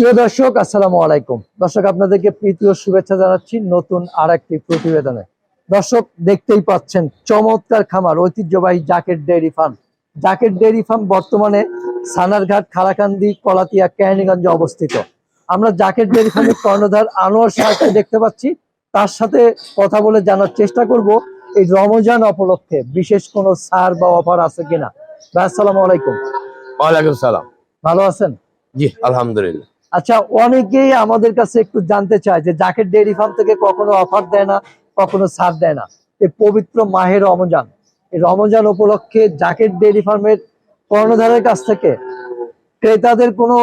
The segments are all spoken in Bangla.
প্রিয় দর্শক আসসালামু আলাইকুম। দর্শক আপনাদেরকে প্রীতি ও শুভেচ্ছা জানাচ্ছি নতুন আর একটি প্রতিবেদনে। দর্শক দেখতেই পাচ্ছেন চমৎকার খামার ঐতিহ্যবাহী Jaket dairy farm. Jaket dairy farm বর্তমানে সানারঘাট খারাকান্দি কলাতিয়া কেরানীগঞ্জে অবস্থিত। আমরা জাকেট ডেয়ারি ফার্মের কর্ণধার আনোয়ার শাহকে দেখতে পাচ্ছি। তার সাথে কথা বলে জানার চেষ্টা করব এই রমজান উপলক্ষে। বিশেষ কোনো সার বা অফার আছে কিনা? আসসালামু আলাইকুম। ওয়ালাইকুম সালাম। ভালো আছেন? জি আলহামদুলিল্লাহ। আচ্ছা অনেকেই আমাদের কাছে একটু জানতে চায় যে জাকেট ডেয়ারি ফার্ম থেকে কখনো অফার দেয় না, কখনো ছাড় দেয় না। এই পবিত্র মাহের রমজান। এই রমজান উপলক্ষে জাকেট ডেয়ারি ফার্মের কর্ণধারের কাছ থেকে ক্রেতাদের কোনো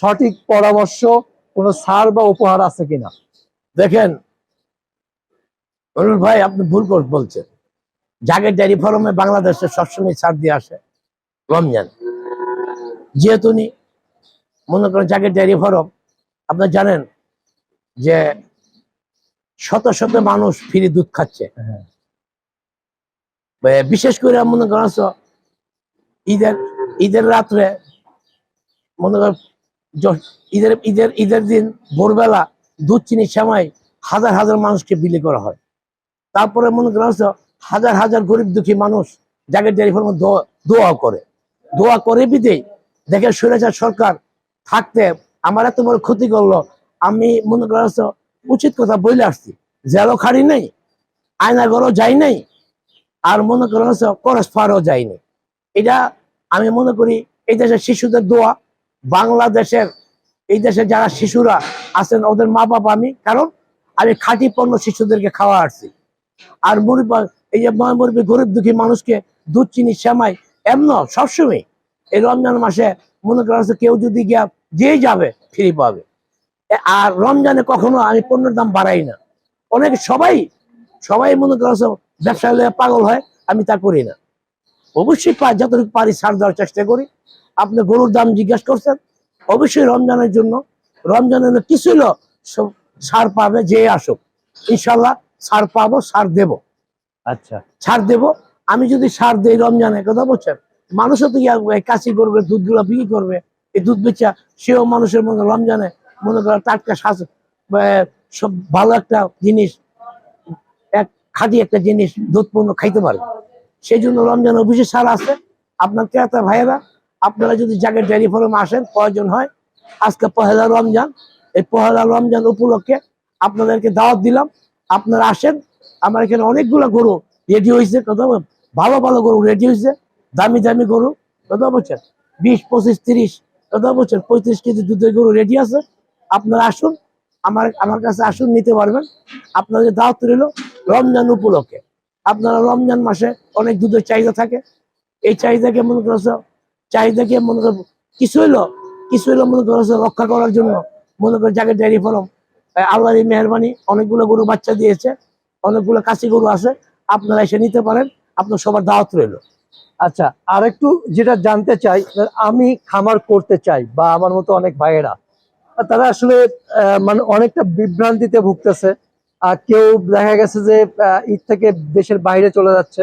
সঠিক পরামর্শ, কোনো সার বা উপহার আছে কিনা? দেখেন অনুর ভাই, আপনি ভুল বলছেন। জাগের ডেয়ারি ফার্মে বাংলাদেশে সবসময় ছাড় দিয়ে আসে রমজান। যেহেতু মনে করেন জাগের ডেয়ারি ফার্ম আপনার জানেন যে শত শত মানুষ ফ্রি দুধ খাচ্ছে। হ্যাঁ। বিশেষ করে মনে করেন ঈদের ঈদের রাত্রে মনে করেন ঈদের ঈদের ঈদের দিন ভোরবেলা দুধ চিনির সময় হাজার হাজার মানুষকে বিলি করা হয়। তারপরে মনে করেন হাজার হাজার গরিব দুঃখী মানুষ যাকে ডেয়ারি ফার্মে দোয়া- করে। দোয়া করে বিদেই দেখে সুরেচার সরকার থাকতে আমার এত বড় ক্ষতি করল, আমি মনে করেন উচিত কথা বলে আসছি। জেলও খাড়ি নেই আয়নাগরও যাই নাই, আর মনে করেন করস ফারও যায়নি এটা আমি মনে করি এই দেশের শিশুদের দোয়া, বাংলাদেশের, এই দেশে যারা শিশুরা আছেন, ওদের মা বাবা আমি, কারণ আমি খাঁটি পণ্য শিশুদেরকে খাওয়া আসছি। আর মুরব্বী, এই যে ময় মুরব্বী গরিব দুঃখী মানুষকে দুধ, চিনি শ্যামাই এমন সবসময় এই রমজান মাসে মনে করা হচ্ছে কেউ যদি গিয়া যেই যাবে ফ্রি পাবে। আর রমজানে কখনো আমি পণ্যের দাম বাড়াই না। অনেক সবাই সবাই মনে করা হচ্ছে ব্যবসা পাগল হয় আমি তা করি না। অবশ্যই পা যতটুকু পারি ছাড় দেওয়ার চেষ্টা করি। আপনি গরুর দাম জিজ্ঞাসা করছেন অবশ্যই রমজানের জন্য রমজানের কিছু হলো সব- ছাড় পাবে যে আসুক। ইনশাল্লাহ সার পাবো সার দেব। আচ্ছা। ছাড় দেব। আমি যদি সার দেই রমজানে কথা বলছেন মানুষও তো ইয়া কাশি করবে, দুধগুলো বিক্রি করবে, এই দুধ বেচা, সেও মানুষের মনে রমজানে মনে করো টাটকা শ্বাস সব ভালো একটা জিনিস, এক খাঁটি একটা জিনিস দুধ পণ্য খাইতে পারে। সেই জন্য রমজান অফিসে সার আছে। আপনার ক্রেতা ভাইয়েরা, আপনারা যদি জায়গায় ডেয়ারি ফার্মে আসেন, প্রয়োজন হয়, আজকে পহেলা রমজান, এই পহেলা রমজান উপলক্ষে আপনাদেরকে দাওয়াত দিলাম। আপনারা আসেন, আমার এখানে অনেকগুলো গরু রেডি হয়েছে, কথা ভালো ভালো গরু রেডি হয়েছে। দামি দামি গরু কথা বলছেন, বিশ, পঁচিশ, তিরিশ কথা বলছেন, পঁয়ত্রিশ কেজি দুধের গরু রেডি আছে। আপনারা আসুন, আমার আমার কাছে আসুন, নিতে পারবেন। আপনাদের দাওয়াত রইল রমজান উপলক্ষে। আপনারা রমজান মাসে অনেক দুধের চাহিদা থাকে। এই চাহিদাকে মনে করছ? চাহিদাকে মনে কর কিছু হইল? কিছু হইল মনে করছ রক্ষা করার জন্য? মনে করো যাকে ডেয়ারি ফার্ম আল্লাহর মেহরবানি, অনেকগুলো গরু বাচ্চা দিয়েছে, অনেকগুলো কাশি গরু আছে। আপনারা এসে নিতে পারেন। আপনার সবার দাওয়াত রইল। আচ্ছা আর একটু যেটা জানতে চাই আমি খামার করতে চাই বা আমার মতো অনেক ভাইয়েরা তারা আসলে মানে অনেকটা বিভ্রান্তিতে ভুগতেছে, আর কেউ দেখা গেছে যে ঈদ থেকে দেশের বাইরে চলে যাচ্ছে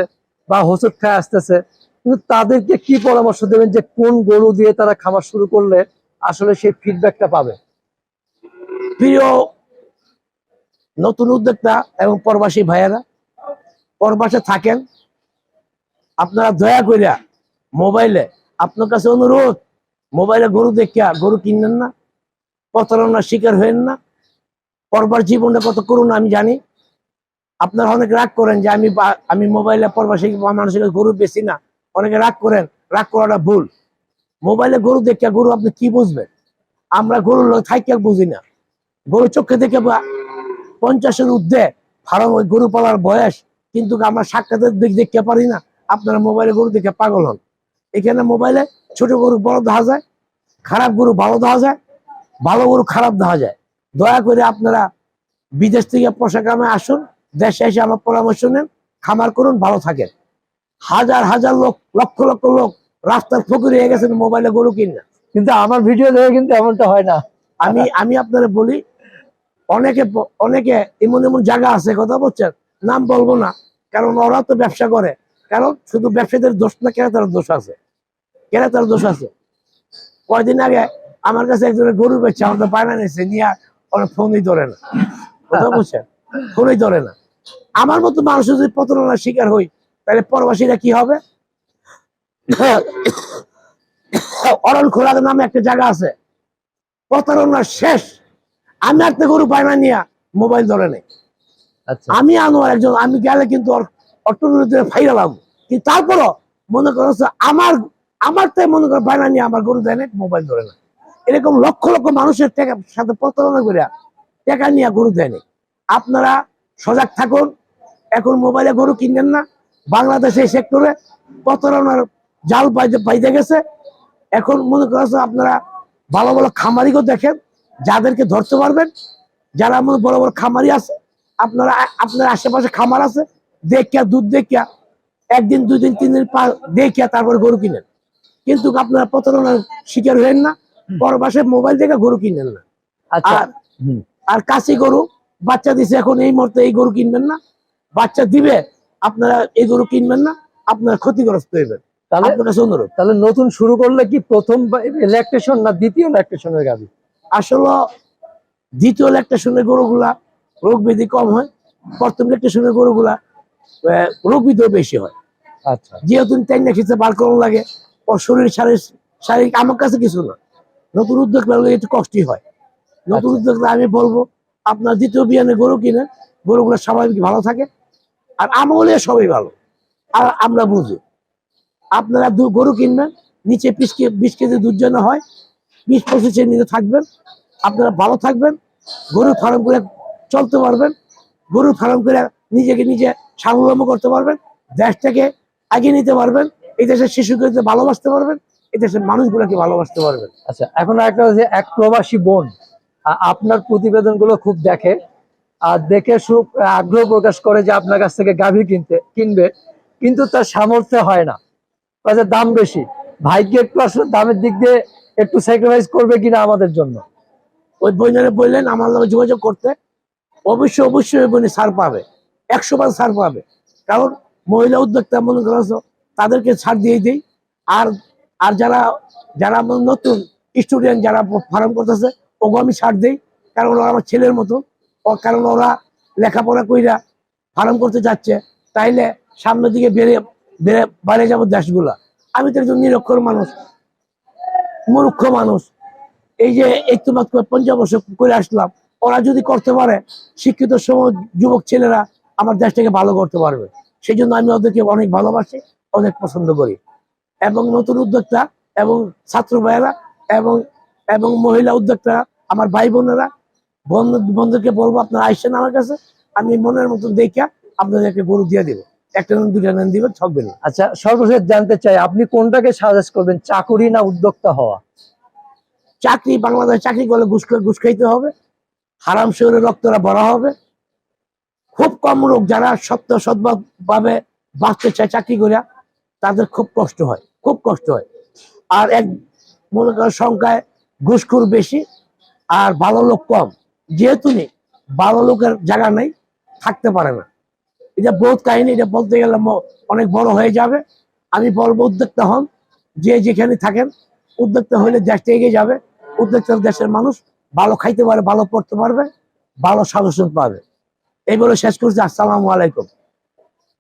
বা হোসট খায় আসতেছে, কিন্তু তাদেরকে কি পরামর্শ দেবেন যে কোন গরু দিয়ে তারা খামার শুরু করলে আসলে সেই ফিডব্যাকটা পাবে? প্রিয় নতুন উদ্যোক্তা এবং প্রবাসী ভাইয়েরা, প্রবাসে থাকেন আপনারা দয়া করিয়া মোবাইলে আপনার কাছে অনুরোধ, মোবাইলে গরু দেখিয়া গরু কিনবেন না, প্রতারণার শিকার হবেন না, পরবার জীবনটা কত করুন আমি জানি। আপনারা অনেক রাগ করেন যে আমি আমি মোবাইলে প্রবাসী মানুষের গরু বেশি না। অনেকে রাগ করেন, রাগ করাটা ভুল। মোবাইলে গরু দেখিয়া গরু আপনি কি বুঝবেন? আমরা গরু থাইকে বুঝি না। গরু চোখে দেখে পঞ্চাশের ঊর্ধ্বে ফার্ম গরু পালার বয়স, কিন্তু আমরা সাক্ষাতের দিক দেখতে পারি না। আপনারা মোবাইলে গরু দেখে পাগল হন। এখানে মোবাইলে ছোট গরু বড় দেখা যায় খারাপ গরু ভালো দেখা যায় ভালো গরু খারাপ দেখা যায়। দয়া করে আপনারা বিদেশ থেকে পোশাক কামে আসুন দেশে এসে আমার পরামর্শ নেন খামার করুন ভালো থাকেন। হাজার হাজার লোক লক্ষ লক্ষ লোক রাস্তার ফকির হয়ে গেছেন মোবাইলে গরু কিনে কিন্তু আমার ভিডিও দেখে কিন্তু এমনটা হয় না। আমি আমি আপনারা বলি অনেকে অনেকে এমন এমন জায়গা আছে কথা বলছেন নাম বলব না কারণ ওরা তো ব্যবসা করে। কারণ শুধু ব্যবসায়ীদের দোষ না ক্রেতার দোষ আছে। ক্রেতার দোষ আছে। কয়দিন আগে আমার কাছে একজনের গরু বেচছে আমাদের বায়না নিয়েছে নিয়ে অনেক ফোনই ধরে না। কথা বুঝছেন? ফোনই ধরে না। আমার মতো মানুষ যদি প্রতারণার শিকার হই তাহলে পরবাসীরা কি হবে? অরল খোলা নামে একটা জায়গা আছে। প্রতারণার শেষ। আমি একটা গরু বায়না নিয়ে মোবাইল ধরে নেই। আচ্ছা। আমি আনোয়ার একজন আমি গেলে কিন্তু অটোমেটিক ফাইরালাম কিন্তু তারপরও মনে করো আমার আমার তো মনে করো বায়না নিয়ে আমার গরু দেয় না মোবাইল ধরে না। এরকম লক্ষ লক্ষ মানুষের টাকা সাথে প্রতারণা করে টাকা নিয়ে গরু দেয় না আপনারা সজাগ থাকুন, এখন মোবাইলে গরু কিনবেন না। বাংলাদেশে এই সেক্টরে প্রতারণার জাল পাইতে গেছে। এখন মনে করছে আপনারা ভালো ভালো খামারিকেও দেখেন, যাদেরকে ধরতে পারবেন। যারা মনে বড় বড় খামারি আছে, আপনারা আপনার আশেপাশে খামার আছে দেখিয়া দুধ দেখিয়া একদিন দুই দিন তিন দিন দেখিয়া তারপর গরু কিনেন। কিন্তু আপনারা প্রতারণার শিকার হলেন না পরবাসে মোবাইল দেখে গরু কিনেন না। আচ্ছা। আর আর কাশি গরু বাচ্চা দিছে এখন এই মুহূর্তে এই গরু কিনবেন না। বাচ্চা দিবে আপনারা এই গরু কিনবেন না আপনারা ক্ষতিগ্রস্ত হইবেন। তাহলে আপনার কাছে তাহলে নতুন শুরু করলে কি প্রথম ইলেকট্রেশন না দ্বিতীয় ইলেকট্রেশনের গাবি? আসলে দ্বিতীয় ল্যাকটেশনের গরুগুলা রোগ ব্যাধি কম হয় প্রথম ল্যাকটেশনের গরুগুলা রোগ বেশি হয়। আচ্ছা। যেহেতু খেতে বার করানো লাগে ওর শরীর শারীরিক শারীরিক আমার কাছে কিছু না। নতুন উদ্যোগ লাগলে একটু কষ্টই হয়। নতুন আচ্ছা। উদ্যোগ আমি বলব আপনার দ্বিতীয় বিয়ানে গরু কিনেন গরুগুলো স্বাভাবিক ভালো থাকে। আর আমলে সবাই ভালো। আর আমরা বুঝি। আপনারা দু- গরু কিনবেন নিচে বিশ কে বিশ কেজি দুধ যেন হয় বিশ পঁচিশের নিচে থাকবেন। আপনারা ভালো থাকবেন গরু ফার্ম করে চলতে পারবেন গরু ফার্ম করে নিজেকে নিজে স্বাবলম্বী করতে পারবেন দেশটাকে এগিয়ে নিতে পারবেন এই দেশের শিশুকে ভালোবাসতে পারবেন এই দেশের মানুষগুলোকে ভালোবাসতে পারবেন। আচ্ছা এখন একটা হচ্ছে এক প্রবাসী বোন আপনার প্রতিবেদনগুলো খুব দেখে আর দেখে খুব আগ্রহ প্রকাশ করে যে আপনার কাছ থেকে গাভী কিনতে কিনবে কিন্তু তার সামর্থ্য হয় না। কাজে দাম বেশি। ভাইকে একটু আসলে দামের দিক দিয়ে একটু স্যাক্রিফাইস করবে কিনা আমাদের জন্য? ওই বোনেরা বললেন আমার লগে যোগাযোগ করতে। অবশ্যই অবশ্যই বোনে ছাড় পাবে। একশো বার ছাড় পাবে। কারণ মহিলা উদ্যোক্তা মনে করছ তাদেরকে ছাড় দিয়ে দিই। আর আর যারা যারা নতুন স্টুডেন্ট যারা ফার্ম করতেছে ওকে আমি ছাড় দিই। কারণ ওরা আমার ছেলের মতো। ও, কারণ ওরা লেখাপড়া কইরা ফার্ম করতে যাচ্ছে। তাইলে সামনের দিকে বেড়ে বেড়ে বাইরে যাব দেশগুলা। আমি তো একজন নিরক্ষর মানুষ, মূর্খ মানুষ। এই যে একটু মাত্র পঞ্চাশ বছর করে আসলাম, ওরা যদি করতে পারে, শিক্ষিত সমাজ, যুবক ছেলেরা আমার দেশটাকে ভালো করতে পারবে। সেই জন্য আমি ওদেরকে অনেক ভালোবাসি অনেক পছন্দ করি। এবং নতুন উদ্যোক্তা এবং ছাত্র ভাইয়েরা এবং এবং মহিলা উদ্যোক্তা আমার ভাই বোনেরা বন্ধু বন্ধুকে বলব আপনারা আসছেন আমার কাছে আমি মনের মতন দেখা আপনাদেরকে গরু দিয়ে দিব। একটা নেন দুটা নেন দিবেন ঠকবেন না। আচ্ছা সর্বশেষ জানতে চাই আপনি কোনটাকে সাজেস্ট করবেন চাকুরি না উদ্যোক্তা হওয়া? চাকরি বাংলাদেশ চাকরি করলে ঘুষ ঘুষ খাইতে হবে হারাম শরীরে রক্তরা ভরা হবে খুব কম লোক যারা সত্য সৎভাবে বাঁচতে চায় চাকরি করিয়া, তাদের খুব কষ্ট হয়, খুব কষ্ট হয়। আর এক মনে করেন সংখ্যায় ঘুষখোর বেশি আর ভালো লোক কম। যেহেতু নেই, ভালো লোকের জায়গা নেই, থাকতে পারে না। এটা বহুত কাহিনী, এটা বলতে গেলে অনেক বড় হয়ে যাবে। আমি বলব উদ্যোক্তা হন, যে যেখানে থাকেন, উদ্যোক্তা হলে দেশটা এগিয়ে যাবে। উদ্যোক্তা দেশের মানুষ ভালো খাইতে পারে, ভালো পড়তে পারবে, ভালো সাজেশন পাবে। এই বলে শেষ করছি আসসালামু আলাইকুম।